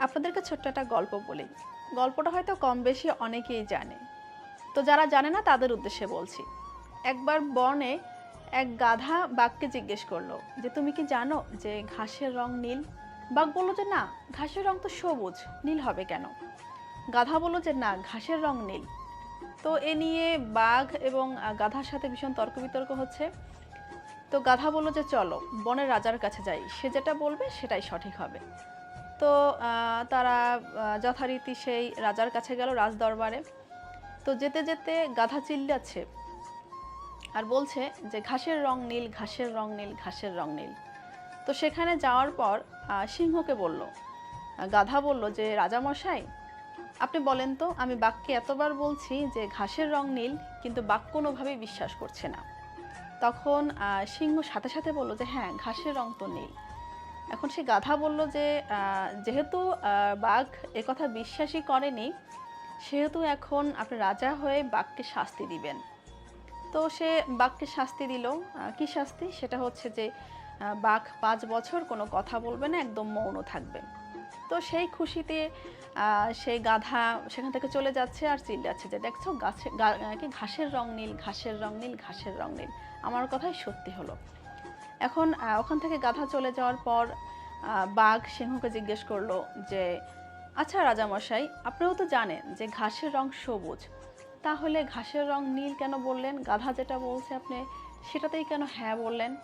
আপনাদেরকে ছোট্ট একটা গল্প বলি। গল্পটা হয়তো কম বেশি অনেকেই জানে। তো যারা জানে না, তাদের উদ্দেশ্যে বলছি। একবার বনে এক গাধা বাঘকে জিজ্ঞেস করল যে, তুমি কি জানো যে ঘাসের রং নীল? বাঘ বলল যে, না, ঘাসের রং তো সবুজ, নীল হবে কেন? গাধা বলল যে, না, ঘাসের রং নীল। তো এ নিয়ে বাঘ এবং গাধার সাথে ভীষণ তর্ক বিতর্ক হচ্ছে। তো গাধা বলল যে, চলো, বনের রাজার কাছে যাই। সে যেটা বলবে, সেটাই সঠিক হবে। তো তারা যথারীতি সেই রাজার কাছে গেল রাজ দরবারে তো যেতে যেতে গাধা চিল্লাচ্ছে আর বলছে যে, ঘাসের রং নীল, ঘাসের রং নীল, ঘাসের রং নীল। তো সেখানে যাওয়ার পর সিংহকে বলল, গাধা বলল যে, রাজামশাই, আপনি বলেন তো, আমি বাক্যে এতবার বলছি যে, ঘাসের রং নীল, কিন্তু বাক কোনোভাবেই বিশ্বাস করছে না। তখন সিংহ সাথে সাথে বলল যে হ্যাঁ ঘাসের রং তো নীল। এখন সে গাধা বলল যে যেহেতু বাঘ একথা বিশ্বাসই করেনি, সেহেতু এখন আপনি রাজা হয়ে বাঘকে শাস্তি দিবেন। তো সে বাঘকে শাস্তি দিল। কি শাস্তি? সেটা হচ্ছে যে বাঘ পাঁচ বছর কোনো কথা বলবে না, একদম মৌন থাকবে। তো সেই খুশিতে সেই গাধা সেখান থেকে চলে যাচ্ছে আর চিল্লাচ্ছে যে, দেখছ, গাছে কি ঘাসের রং নীল, ঘাসের রং নীল, ঘাসের রং নীল। আমার কথাই সত্যি হলো। এখন ওখান থেকে গাধা চলে যাওয়ার পর বাঘ সিংহকে জিজ্ঞেস করল যে আচ্ছা রাজামশাই আপনিও তো জানেন যে ঘাসের রং সবুজ। তাহলে ঘাসের রং নীল কেন বললেন? গাধা যেটা বলছে আপনি, সেটাতেই কেন হ্যাঁ বললেন?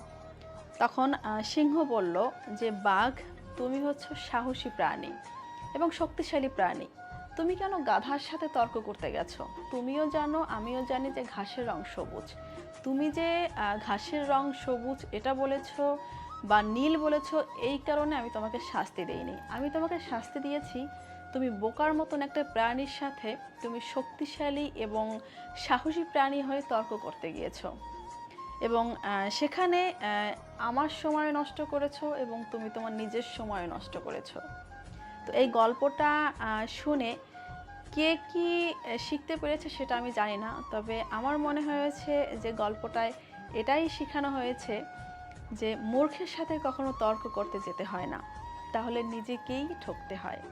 তখন সিংহ বলল যে, বাঘ, তুমি হচ্ছে সাহসী প্রাণী এবং শক্তিশালী প্রাণী। তুমি কেন গাধার সাথে তর্ক করতে গেছো? তুমিও জানো, আমিও জানি যে ঘাসের রং সবুজ। তুমি যে ঘাসের রং সবুজ এটা বলেছ বা নীল বলেছ, এই কারণে আমি তোমাকে শাস্তি দেইনি। আমি তোমাকে শাস্তি দিয়েছি, তুমি বোকার মতন একটা প্রাণীর সাথে তুমি শক্তিশালী এবং সাহসী প্রাণী হয়ে তর্ক করতে গিয়েছো। এবং সেখানে আমার সময় নষ্ট করেছ এবং তুমি তোমার নিজের সময় নষ্ট করেছ। তো এই গল্পটা শুনে কে কি শিখতে পেরেছে সেটা আমি জানি না। তবে আমার মনে হয়েছে যে গল্পটায় এটাই শেখানো হয়েছে যে মূর্খের সাথে কখনো তর্ক করতে যেতে হয় না। তাহলে নিজেকেই ঠকতে হয়।